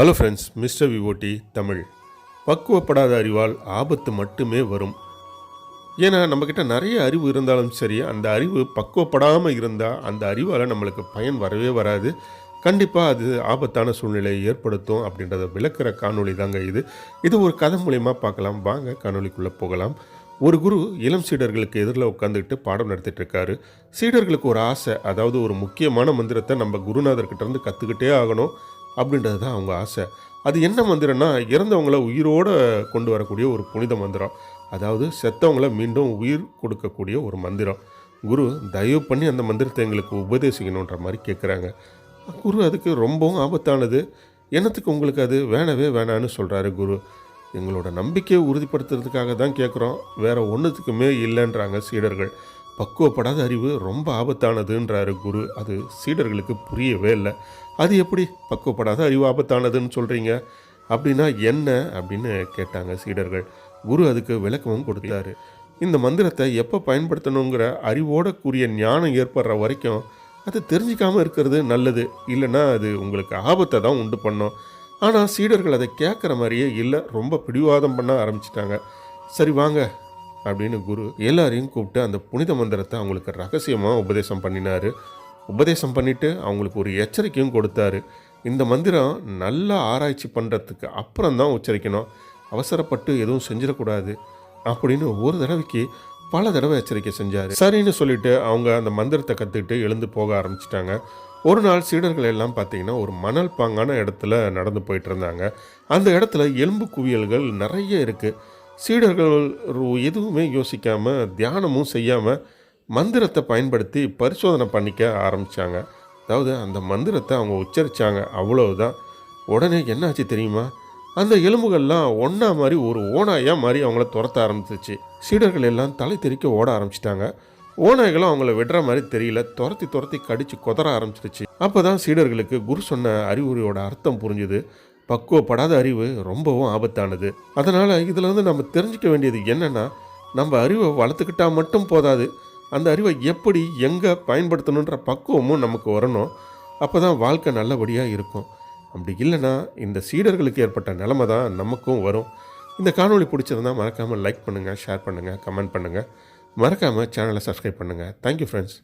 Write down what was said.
Hello friends mister விவோட்டி தமிழ். பக்குவப்படாத அறிவால் ஆபத்து மட்டுமே வரும். ஏன்னா நம்மக்கிட்ட நிறைய அறிவு இருந்தாலும் சரி அந்த அறிவு பக்குவப்படாமல் இருந்தால் அந்த அறிவால் நம்மளுக்கு பயன் வரவே வராது. கண்டிப்பாக அது ஆபத்தான சூழ்நிலையை ஏற்படுத்தும் அப்படின்றத விளக்குற காணொளி தாங்க இது. இது ஒரு கதை மூலியமாக பார்க்கலாம். வாங்க காணொலிக்குள்ளே போகலாம். ஒரு குரு இளம் சீடர்களுக்கு எதிரில் உட்காந்துக்கிட்டு பாடம் நடத்திட்டு இருக்காரு சீடர்களுக்கு ஒரு ஆசை அதாவது ஒரு முக்கியமான மந்திரத்தை நம்ம குருநாதர்கிட்ட இருந்து கற்றுக்கிட்டே ஆகணும். அப்படின்றது தான் அவங்க ஆசை. அது என்ன மந்திரம்னா இறந்தவங்கள உயிரோடு கொண்டு வரக்கூடிய ஒரு புனித மந்திரம். அதாவது செத்தவங்கள மீண்டும் உயிர் கொடுக்கக்கூடிய ஒரு மந்திரம். குரு தயவு பண்ணி அந்த மந்திரத்தை எங்களுக்கு உபதேசிக்கணுன்ற மாதிரி கேட்குறாங்க குரு அதுக்கு ரொம்பவும் ஆபத்தானது. என்னத்துக்கு உங்களுக்கு அது? வேணவே வேணான்னு சொல்கிறாரு குரு. எங்களோட நம்பிக்கையை உறுதிப்படுத்துறதுக்காக தான் கேட்குறோம் வேறு ஒன்றுத்துக்குமே இல்லைன்றாங்க சீடர்கள். பக்குவப்படாத அறிவு ரொம்ப ஆபத்தானதுன்றாரு குரு. அது சீடர்களுக்கு புரியவே இல்லை. அது எப்படி பக்குவப்படாத அறிவு ஆபத்தானதுன்னு சொல்கிறீங்க அப்படின்னா என்ன அப்படின்னு கேட்டாங்க சீடர்கள். குரு அதுக்கு விளக்கமும் கொடுத்தாரு. இந்த மந்திரத்தை எப்போ பயன்படுத்தணுங்கிற அறிவோட கூறிய ஞானம் ஏற்படுற வரைக்கும் அது தெரிஞ்சிக்காமல் இருக்கிறது நல்லது. இல்லைன்னா அது உங்களுக்கு ஆபத்தை தான் உண்டு பண்ணும். ஆனால் சீடர்கள் அதை கேட்குற மாதிரியே இல்லை. ரொம்ப பிடிவாதம் பண்ண ஆரம்பிச்சிட்டாங்க. சரி வாங்க அப்படின்னு குரு எல்லாரையும் கூப்பிட்டு அந்த புனித மந்திரத்தை அவங்களுக்கு ரகசியமாக உபதேசம் பண்ணினார். உபதேசம் பண்ணிவிட்டு அவங்களுக்கு ஒரு எச்சரிக்கையும் கொடுத்தாரு. இந்த மந்திரம் நல்லா ஆராய்ச்சி பண்ணுறதுக்கு அப்புறம் தான் உச்சரிக்கணும். அவசரப்பட்டு எதுவும் செஞ்சிடக்கூடாது அப்படின்னு ஒரு தடவைக்கு பல தடவை எச்சரிக்கை செஞ்சார். சரின்னு சொல்லிட்டு அவங்க அந்த மந்திரத்தை கற்றுக்கிட்டு எழுந்து போக ஆரம்பிச்சிட்டாங்க. ஒரு நாள் சீடர்கள் எல்லாம் பார்த்தீங்கன்னா ஒரு மணல் பாங்கான இடத்துல நடந்து போயிட்டு இருந்தாங்க. அந்த இடத்துல எலும்பு குவியல்கள் நிறைய இருக்குது சீடர்கள் எதுவுமே யோசிக்காமல் தியானமும் செய்யாமல் மந்திரத்தை பயன்படுத்தி பரிசோதனை பண்ணிக்க ஆரம்பித்தாங்க அதாவது அந்த மந்திரத்தை அவங்க உச்சரித்தாங்க அவ்வளவுதான். உடனே என்னாச்சு தெரியுமா? அந்த எலும்புகள்லாம் ஒன்றா மாதிரி ஒரு ஓனாயாக மாதிரி அவங்கள துரத்த ஆரம்பிச்சிச்சு சீடர்கள் எல்லாம் தலை தெறிக்க ஓட ஆரம்பிச்சிட்டாங்க. ஓநாய்களும் அவங்கள விடுற மாதிரி தெரியல. துரத்தி துரத்தி கடிச்சு கொதற ஆரம்பிச்சிருச்சு. அப்போ தான் சீடர்களுக்கு குரு சொன்ன அறிவுரையோட அர்த்தம் புரிஞ்சுது. பக்குவப்படாத அறிவு ரொம்பவும் ஆபத்தானது. அதனால் இதில் வந்து நம்ம தெரிஞ்சுக்க வேண்டியது என்னென்னா நம்ம அறிவை வளர்த்துக்கிட்டா மட்டும் போதாது அந்த அறிவை எப்படி எங்கே பயன்படுத்தணுன்ற பக்குவமும் நமக்கு வரணும். அப்போ தான் வாழ்க்கை நல்லபடியாக இருக்கும். அப்படி இல்லைன்னா இந்த சீடர்களுக்கு ஏற்பட்ட நிலமை தான் நமக்கும் வரும். இந்த காணொளி பிடிச்சிருந்தா மறக்காமல் லைக் பண்ணுங்கள் ஷேர் பண்ணுங்கள் கமெண்ட் பண்ணுங்கள் மறக்காமல் சேனலை சப்ஸ்கிரைப் பண்ணுங்கள் தேங்க்யூ ஃப்ரெண்ட்ஸ்